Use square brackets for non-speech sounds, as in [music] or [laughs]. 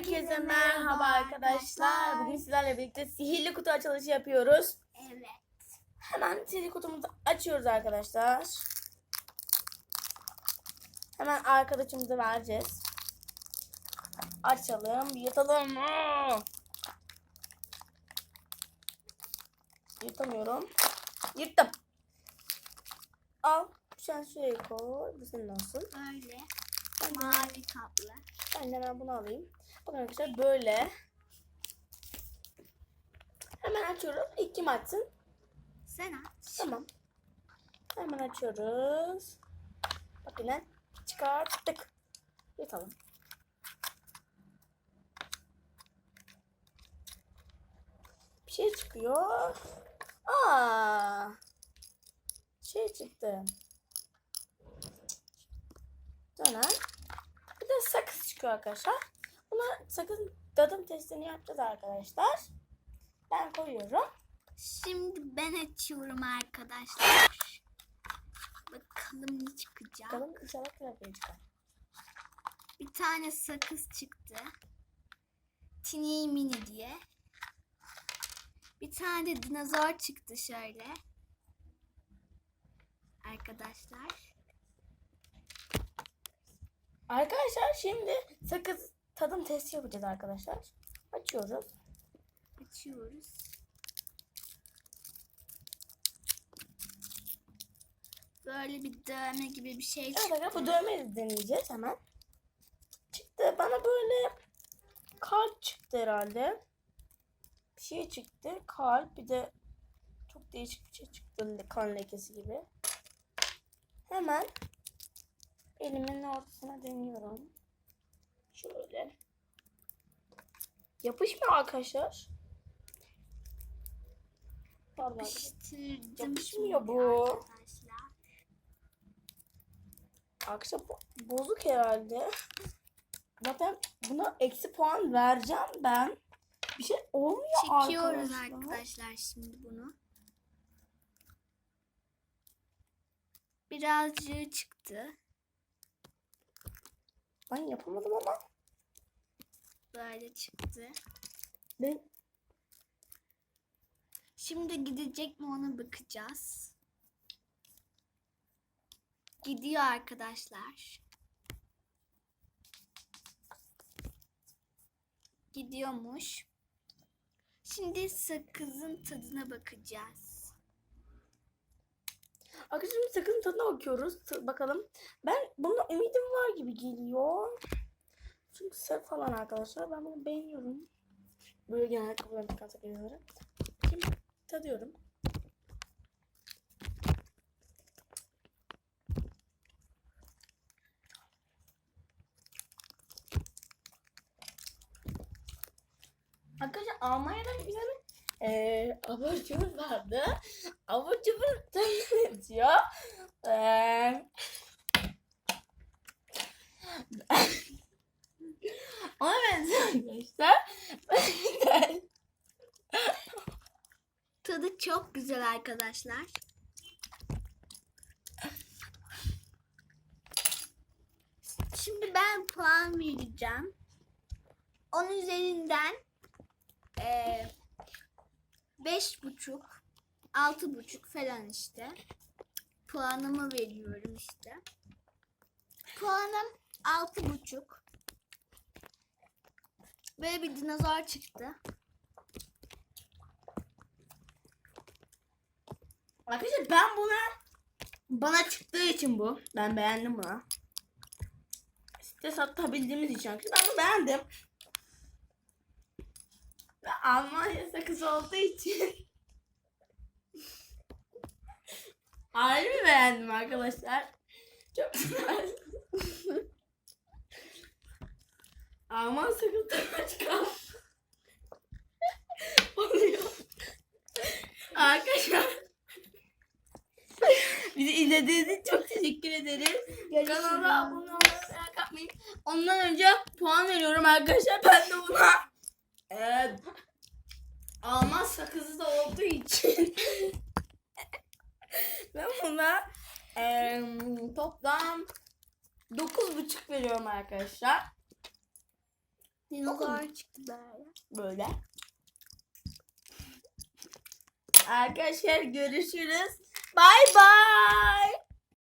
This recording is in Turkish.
Herkese merhaba arkadaşlar. Bugün sizlerle birlikte sihirli kutu açılışı yapıyoruz. Evet. Hemen sihirli kutumuzu açıyoruz arkadaşlar. Hemen arkadaşımıza vereceğiz. Açalım, yutalım. Yutamıyorum. Yırttım. Al. Sen şuraya koy. Bu senin olsun. Ben Mavi kaplı. ben de hemen bunu alayım. Bakın arkadaşlar böyle. Hemen açıyoruz. İlk kim açsın? Sen aç. Tamam. Hemen açıyoruz. Bakın lan. Çıkarttık. Yutalım. Bir şey çıkıyor. Aa! Şey çıktı. Dönen. Bir de sakız çıkıyor arkadaşlar. Buna sakız tadım testini yapacağız arkadaşlar. Ben koyuyorum. Şimdi ben açıyorum arkadaşlar. Bakalım ne çıkacak. Bakalım inşallah klavye çıkar. Bir tane sakız çıktı. Tiny mini diye. Bir tane de dinozor çıktı şöyle. Arkadaşlar. Arkadaşlar şimdi sakız tadım testi yapacağız arkadaşlar. Açıyoruz. Açıyoruz. Böyle bir dövme gibi bir şey Evet çıktı. arkadaşlar bu dövmeyi deneyeceğiz hemen. Çıktı bana böyle kalp çıktı herhalde. Bir şey çıktı. Kalp bir de çok değişik bir şey çıktı. Kan lekesi gibi. Hemen elimin ortasına deniyorum. Şöyle. Yapışmıyor arkadaşlar. Pardon. Yapışmıyor bu. Arkadaşlar. Arkadaşlar bozuk herhalde. Zaten buna eksi puan vereceğim ben. Bir şey olmuyor Çekiyoruz arkadaşlar. arkadaşlar şimdi bunu. Birazcık çıktı. Ben yapamadım ama. Böyle çıktı. Ben Şimdi gidecek mi ona bakacağız. Gidiyor arkadaşlar. Gidiyormuş. Şimdi sakızın tadına bakacağız. Arkadaşlar şimdi sakın tadına bakıyoruz. Bakalım. Ben buna ümidim var gibi geliyor. Çünkü sarı falan arkadaşlar. Ben bunu beğeniyorum. Böyle genel kapıdan çıkan sakızları. Şimdi tadıyorum. Arkadaşlar Almanya'da bir abur cubur vardı. Abur cubur tadına benziyor. Eee [laughs] Ona benziyor arkadaşlar. [laughs] Tadı çok güzel arkadaşlar. Şimdi ben puan vereceğim. 10 üzerinden eee beş buçuk, altı buçuk falan işte. Puanımı veriyorum işte. Puanım altı buçuk. Böyle bir dinozor çıktı. Arkadaşlar ben buna bana çıktığı için bu. Ben beğendim bunu. Site satabildiğimiz için ben bunu beğendim. Almanya sakızı olduğu için [laughs] Harbi beğendim arkadaşlar. Çok güzel. Alman sakızı tadına çıkan [laughs] oluyor. Arkadaşlar Bizi izlediğiniz için çok teşekkür ederiz. Kanala abone olmayı etmeyin. Ondan önce puan veriyorum arkadaşlar. Ben de buna evet, Alman sakızı da olduğu için [laughs] ben buna em, toplam 9,5 veriyorum arkadaşlar. Dinozor çıktı böyle. Böyle. Arkadaşlar görüşürüz. Bay bay.